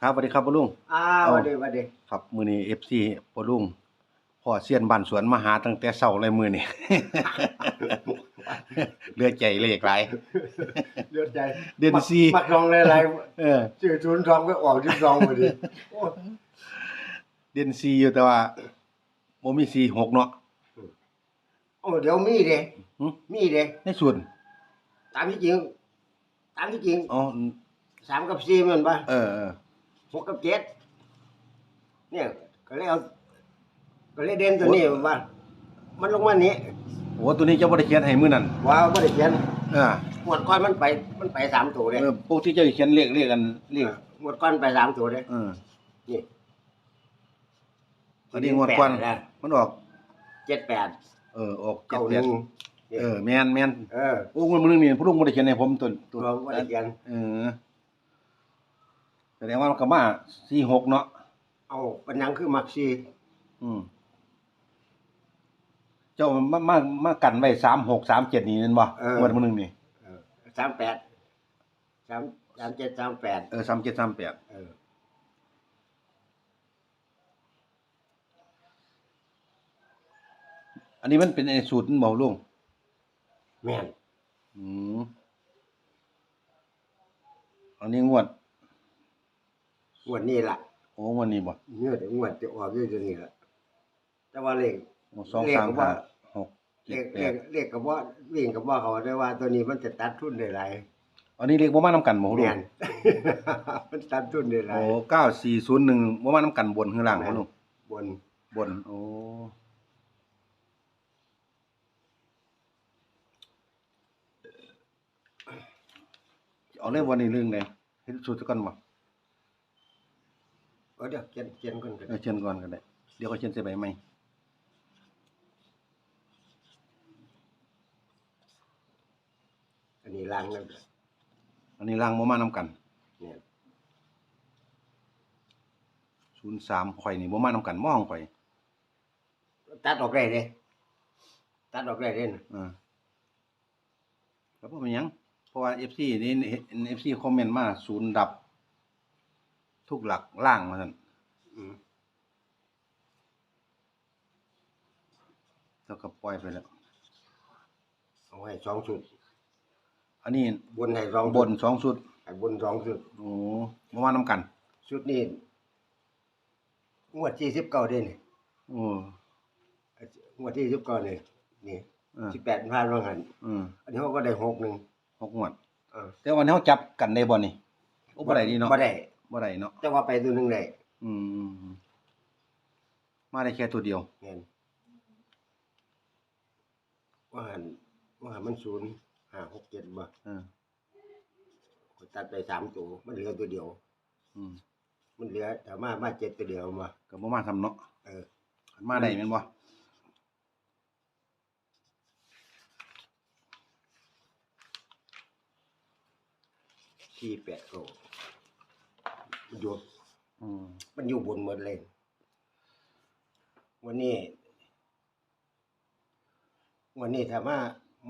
ครับสวัสดีครับพ่อลุง อ้าเอาววันดีวันดีครับมื้อนี้ FC พ่อลุงพ่อเซียนบ้านสวนมาหาตั้งแต่เช้าเลยมื้อนี้ เหลือใจเลขหลายเดือดใจเดือนสี่ มักลองอะไรเออ ๆชื่อทุนทองก็ออกที่ซองพอดีโอ้เดือน4อยู่แต่ว่าบ่มี4 6เนาะ โอ้เดี๋ยวมีเด้หึ มีเด้ในส่วนตามที่จริง ตามที่จริงอ๋อสามกับสี่แมันปะเออเออ หกกับเจ็ดเนี่ยก็เลยเอาก็เลยเด่นตัวนี้ว่า มันลงมานี้โอ้ตัวนี้เจ้าบ่ได้เขียนให้มื้อนั้นว้าวไม่ได้เขียนเออหมวดก้อนมันไปมันไปสามตัวเลยเออปกติเจ้าสิเขียนเลขเลขกันเลขหมวดก้อนไปสามตัวเลยเออนี่อันนี้งวดก่อนแปดะมันออกเจ็ดแปดเออออกเก้าหนึ่ง78เออแม่นแม่นเออโอ้งวดมื้อนึงนี่พ่อลุงบ่ได้เขียนให้ผมตัวตัวเราไม่ได้เขียนเออแส ดงว่ามันก็มาสี่หกเนาะเอาปัญญังคือมักซีอืม เจ้ามามามากันไว้สามหกสามเจ็ดนี่นั่นบ่งวดมื้อนึงนี่สามแปดสามสามเจ็ดสามแปดเออสามเจ็ดสามแปดเอออันนี้มันเป็นไอ้สูตรมันบ่ลุงแม่นอืมอันนี้งวด งวดนี้ล่ะโอ้งวดนี้บ่เงื่อนงวดจะออกอยู่ตัวนี้ล่ะแต่ว่าเลขโอ้สองเลขสามก็ว่าห้าหกเลเจ็ดขแปเลดขเลขกับว่าวิ่งกับว่าเขาได้ว่าตัวนี้มันจะตัดทุนได้หลายอันนี้เลขบ่มานํกันบ่ลุแม่งน มันตัดทุนได้หลาโอ้ยเก้าสี่ศูนย์หนึ่งบ่มานํกันบนข้างล่างบ่ลุงบนบน โอ้เอาเลยวันนี้เรื่องใดเฮ็ดสูตรซะก่อนบ่ก็ เดี๋ยวเขียนเขียนคนกันเออเชิญก่อนก็ได้ เดี๋ยวก็เชิญใส่ใบใหม่อันนี้ล้างแล้วอันนี้ล่างบ่มานํกันเนี่ย03ข่อยนี่บ่มานํกันมองข่อยตัดออกได้เลยตัดออกได้เลยนะเออแล้วบ่เป็นหยังเพราะว่า FC นี่เห็น FC คอมเมนต์มาศูนย์ดับ ทุกหลักล่างว่าซั่นอืมแล้วก็ปล่อยไปแล้ว เอาให้สองชุด อันนี้บนให้สองบนสองชุดให้บนสองชุดโอ้บ่มานํกัน ชุดนี้งวดที่สิบเก้าเด่นโอ้งวดที่สิบเก้านี่นี่เออสิบแปดพันว่างันอืมอันนี้เขาก็ได้หกหนึ่งหกงวดเออแต่วันนี้เขาจับกันได้บ่นี่โอ้บ่ได้นี่เนาะบ่ได้ บ่ได้เนาะแต่ว่าไปตัวหนึ่งได้อืม มาได้แค่ตัวเดียวเงี้ยว่าหันว่าหันมันศูนย์ห้าหกเจ็ดบ่เออตัดไปสามตัวมันเหลือตัวเดียว อืมมันเหลือแต่มามาเจ็ดตัวเดียวมาก็บ่มาทำเนาะเออมาได้แม่นบ่ที่แปดโก มันอยู่อืมมันอยู่บนหมดเลยวันนี้วันนี้ถ้ามา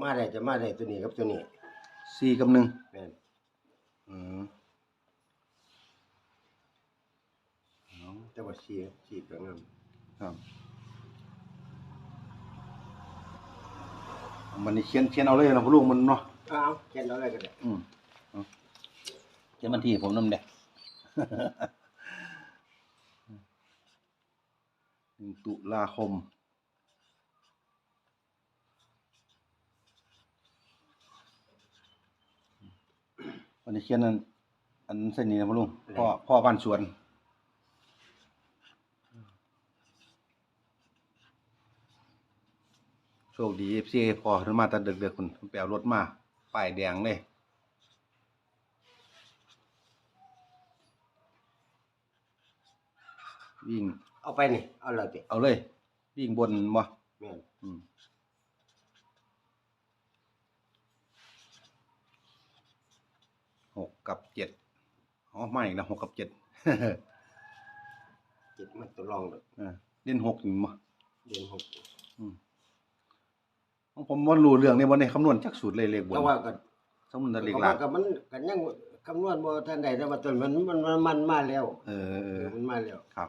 มาได้จะมาได้ตัวนี้กับตัวนี้สี่กับหนึ่งแม่นอืมเอาแต่ว่าชีชีก็งามครับมันนี่เขียนเขียนเอาเลยนะพ่อลูกมันเนาะเอาเขียนเอาเลยก็ได้อืมเอาเขียนวันที่ให้ผมนำเด้ หนึ่งตุลาคม วันนี้เขียนอันอันเส้นนี้นะพ่อลุงพ่อพ่อบ้านสวน โชคดีเอฟซีพอขึ้นมาแต่เด็กๆคุณไปเอารถมาป้ายแดงเลย วิ่ง เอาไปนี่ เอาเลยติเอาเลย วิ่งบนบ่แม่นอืมหกกับเจ็ดอ๋อไม่อีกแล้วหกกับเจ็ดจิตมันตัวรองเลยเออเล่นหกอยู่บ่เดือนหกของผมว่ารู้เรื่องในวันนี้คำนวณจักสูตรเลยเลขบนแต่ว่าก็สมมุติเลขก็ล่าว่างก็มันกันยังคำนวณบ่ทันใดแต่ว่าต้นมันมันมันมันมาแล้วเออเอเอออมันมาแล้ว ครับ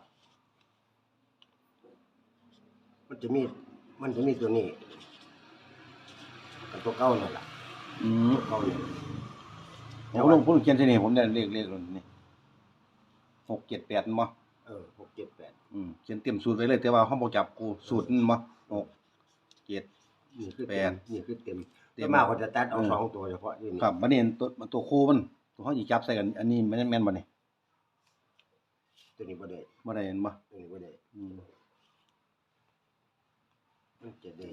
มันจะมี มันจะมีตัวนี้กับตัวเก่านั่นล่ะอืมตัวเก่านี่ผมลงผมเขียนที่นี่ผมได้เลขเลขรุ่นนี้หกเจ็ดแปดบ่เออหกเจ็ดแปดอืมเขียนเต็มสูตรไว้เลย แต่ว่าเขาบ่จับกูสูตรนั่นบ่หกเจ็ด นี่คือแปเต็ดมนี่คือเต็มเต็ม แต่มากกว่าจะตัดเอาเออสองตัวเฉพาะนี่นี่ครับบัดนี้ตัวตัวคู่มันตัวเขาสิจับใส่กัน อันนี้แม่นแม่นบ่นี่ตัวนี้บ่ได้บ่ได้เห็นบ่ตัวนี้บ่ได้อืม มันจะได้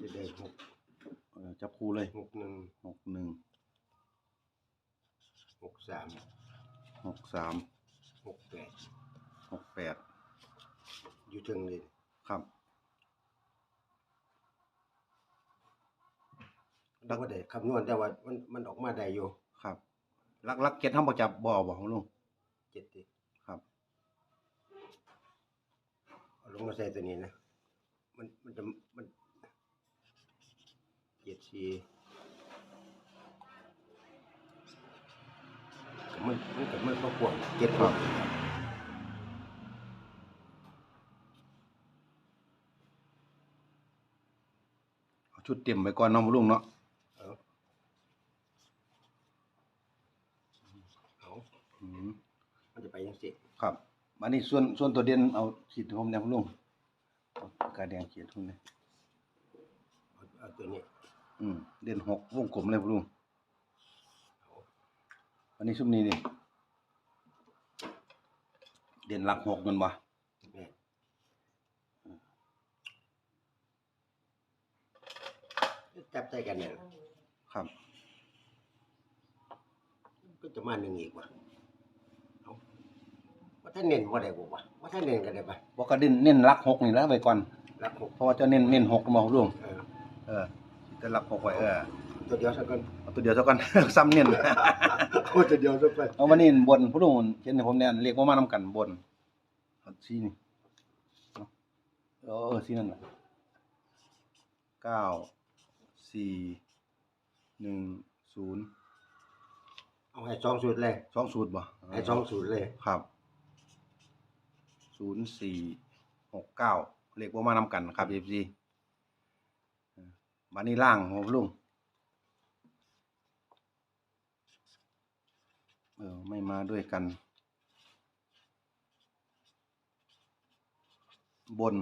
จะได้หกเออจับคู่เลยหกหนึ่งหกหนึ่งหกสามหกสามหกแปดหกแปดอยู่เทึงเลยครับเราก็ได้คำนวณแต่ว่ามันมันออกมาได้อยู่ครับลักลักเก็ตเฮาบ่จับบ่เอาบ่ของลุงเจ็ดติ ครับ เอา ลงมาใส่ตัวนี้นะ มันมันจะมันเจ็ดสี่มันมันกับมันก็ขวบเจ็ดขวบเอาชุดเต็มไว้ก่อนเนาะลุงเนาะเออเอาอืมมันจะไปยังสิครับ อันนี้ส่วนส่วนตัวเด่นเอาขีดผมแนวลุงเอาปากกาแดงขีดผมเนี่ยเอาเอาตัวนี้ อืมเด่นหกวงกลมเลยลุงเอาอันนี้ซุมนี้นี่เด่นหลักหกแมันบ่แม่จับใจกันเนี่ยครับ ก็จะมาหนึ่งอีกว่ะเอา ว่าถ้าเน้นว่าได้บ่วะว่าถ้าเน้นก็ได้ปะบ่ก็เด่นเน้นหลักหกนี่แล้วไว้ก่อนรักหกเพราะว่าเจะเน้นเน้นหกบ่ลุงเออเออจะหลักหกไว้เออตัวเดียวสักคนเอาตัวเดียวเท่ากันซ้ำเน้นโอ้ตัวเดียวสักคนเอามานี่บนผู้ลุงเห็นให้ผมเนี่ยเรียกว่ามานํกันบนเอาสีนี่เอาเออเออสีนั่นน่ะเก้าสี่หนึ่งศูนย์เอาให้สองสูตรเลยสองสูตรบ่ให้สองสูตรเลยครับ ศูนย์สี่หกเก้าเรียกว่ามานํกันครับเอฟซีมานี่ล่างของลุงเออไม่มาด้วยกัน บน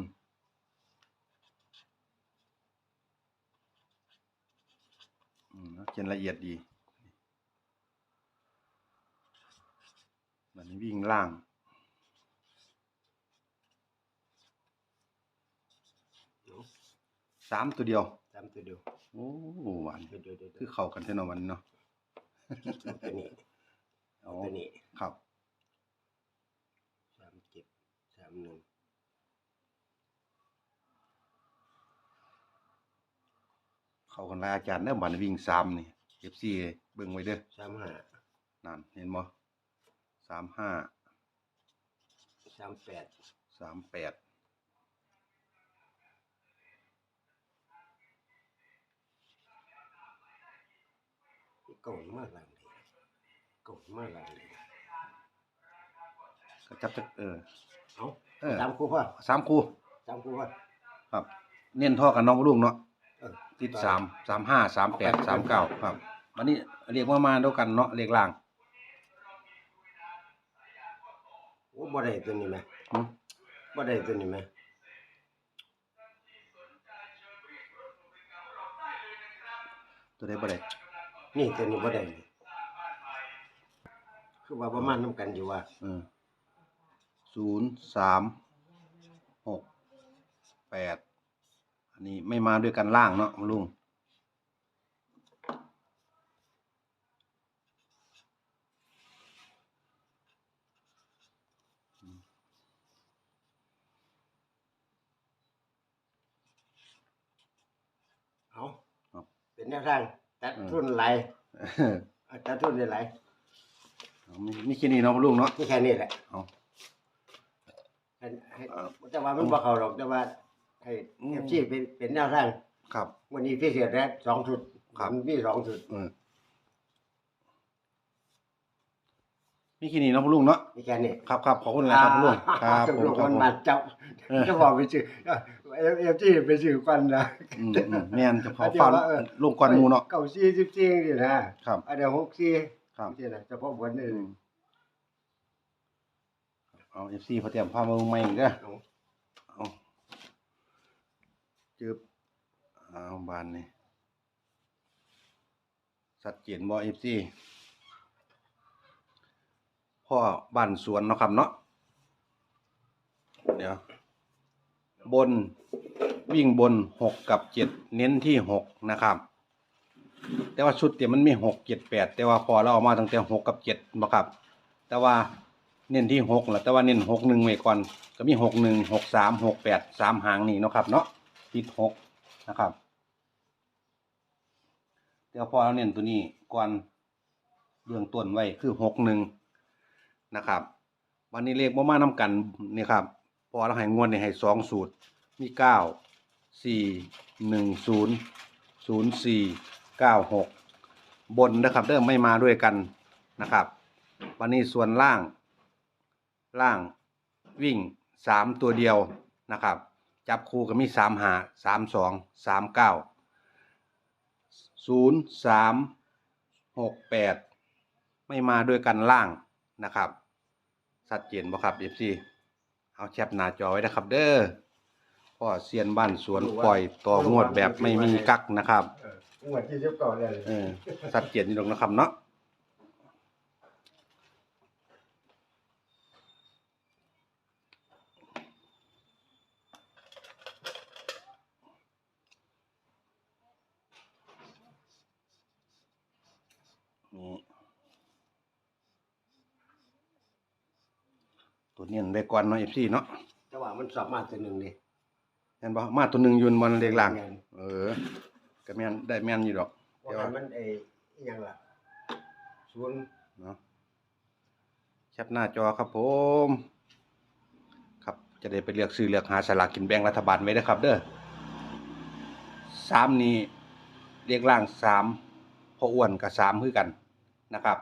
อืมเขียนละเอียดดีมันวิ่งล่าง เอา สามตัวเดียวสามตัวเดียวโอ้หวานเดี๋ยวเดี๋ยวเดี๋ยวคือเข้ากันเท่านั้นวันนี้เนาะเอาตัวนี้เอาเอาตัวนี้ครับสามเจ็ดสามหนึ่งเข้ากันหลายอาจารย์เด้อบันวิ่งสามนี่เอฟซีเบิ่งไว้เด้อสามห้านั่นเห็นบ่สามห้าสามแปดสามแปด เก่ามากหลังเลยเก่ามากหลังเลยก็จับจักเออ เอาเออสามคู่พ่อสามคู่สามคู่พ่อ ครับ เน้นท่อกันน้องลุงเนาะเออ ติดสามสามห้าสามแปดสามเก้าครับวันนี้เรียกว่ามาด้วยกันเนาะเรียกล่างโอ้บ่ได้ตัวนี้ไหมหึบ่ได้ตัวนี้ไหมตัวใดบ่ได้ นี่ตัวนี้บ่ได้นี่คือว่าประมาณน้ำกันอยู่ว่าเออศูนย์สามหกแปดอันนี้ไม่มาด้วยกันล่างเนาะลุงเอาครับเป็นแนวทาง ตัดเออทุนหลายเอาตัดทุนได้หลายเอามีมีแค่นี้เนาะลุงเนาะ นี่แค่นี้แหละเอา ให้ให้เออแต่ว่ามันบ่เข้าหรอกแต่ว่า ให้อืม เอฟซีเป็นเป็นแนวทาง ครับ วันนี้พิเศษแล้วสองชุดครับมันมีสองสุดเออ มีแค่นี้เนาะพ่อลุงเนาะมีแค่นี้ครับครับขอบคุณนะครับพ่อลุงครับจะผมลงครับมันผม มาจับเออจะบอกไปชื่อเอฟเอฟที่ไปชื่อกันนะอืมอืมแม่นจะขอฟังลุงก่อนหมูเนาะเก้าสี่สิบสี่นี่นะครับ อันเดียวหกสี่ครับที่นะเฉพาะบนนี่อืมเอาเอฟซีเขาเตรียมพามาลงใหม่อีกเด้อเอาเอาจืบเอาบานนี่สัดเจนบ่เอฟซี พ่อบ้านสวนเนาะครับเนาะเดี๋ยวบนวิ่งบนหกกับเจ็ดเน้นที่หกนะครับ แต่ว่าชุดเต็มมันมีหกเจ็ดแปดแต่ว่าพอเราเอามาตั้งแต่หกกับเจ็ดบ่ครับ แต่ว่าเน้นที่หกแหละแต่ว่าเน้นหกหนึ่งไว้ก่อนก็มีหกหนึ่งหกสามหกแปดสามหางนี่เนาะครับ เนาะติดหกนะครับเดี๋ยวพอเราเน้นตัวนี้ก่อนเบื้องต้นไว้คือหกหนึ่ง นะครับวันนี้เลขบ่มานํกันนี่ครับพอเราให้งวดนี่ให้สองสูตรมีเก้าสี่หนึ่งศูนย์ศูนย์สี่เก้าหกบนนะครับเริ่มไม่มาด้วยกันนะครับ วันนี้ส่วนล่าง ล่างวิ่งสามตัวเดียวนะครับ จับคู่ก็มีสามหาสามสองสามเก้าศูนย์สามหกแปดไม่มาด้วยกันล่างนะครับ ชัดเจนบ่ครับเอฟซีเอาแคปหน้าจอไว้นะครับ เด้อพ่อเซียนบ้านสวนปล่อยต่องวดแบบไม่มีกักนะครับเออหมวดที่สิบเก้าเลย เออชัดเจนอยู่ตรงนะครับเนาะนี่ตัวเนียนไปก่อนเนาะเอฟซีเนาะแต่ว่ามันสอบมาตัวหนึ่งดิเห็นบ่มาตัวหนึ่งอยืนบนเลขหลังแม่นเออก็แม่นได้แม่นอยู่ดอกว่าให้มันไอ้อิหยังล่ะศูนย์เนาะแคปหน้าจอครับผม ครับจะได้ไปเลือกซื้อเลือกหาสลากกินแบ่งรัฐบาลไว้นะครับ เด้อสามนี้เรียกล่างสามพออ้วนกับสามคือกันนะครับ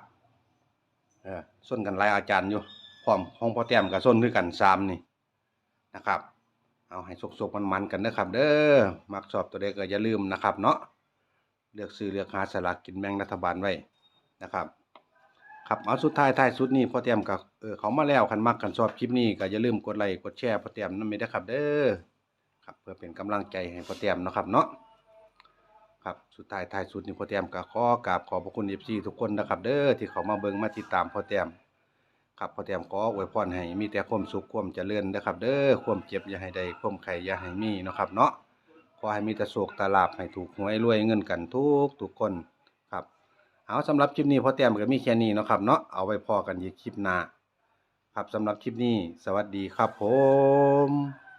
เออส้นกันหลายอาจารย์อยู่ พร้อมของพ่อแต้มกับส้นคือกันสามนี่นะครับ เอาให้สุกๆมันๆกันนะครับ เด้อมักชอบตัวใดก็อย่าลืมนะครับ เนาะเลือกซื้อเลือกหาสลากกินแบ่งรัฐบาลไว้นะครับครับเอาสุดท้ายท้ายสุดนี้พ่อเตรียมกับเออเขามาแล้วคันมักกันชอบคลิปนี้ก็อย่าลืมกดไลค์กดแชร์พ่อเตรียมนั่นไม่ได้ครับ เด้อครับเพื่อเป็นกำลังใจให้พ่อเตรียมนะครับเนาะครับสุดท้ายท้ายสุดนี้พ่อเตรียมก็ขอกราบขอบพระคุณ FC ทุกคนนะครับ เด้อที่เขามาเบิ่งมาติดตามพ่อเตรียม ครับพ่อแต้มก็อวยพรให้มีแต่ความสุขความเจริญนะครับ เด้อความเจ็บอย่าให้ได้ความไข่อย่าให้มีเนาะครับ เนาะขอให้มีแต่โศกตาลาบให้ถูกหวยรวยเงินกันทุกทุกคนครับเอาสำหรับคลิปนี้พอแต้มก็มีแค่นี้เนาะครับเนาะเอาไว้พอกันอีกคลิปหน้าครับสำหรับคลิปนี้ สวัสดีครับผม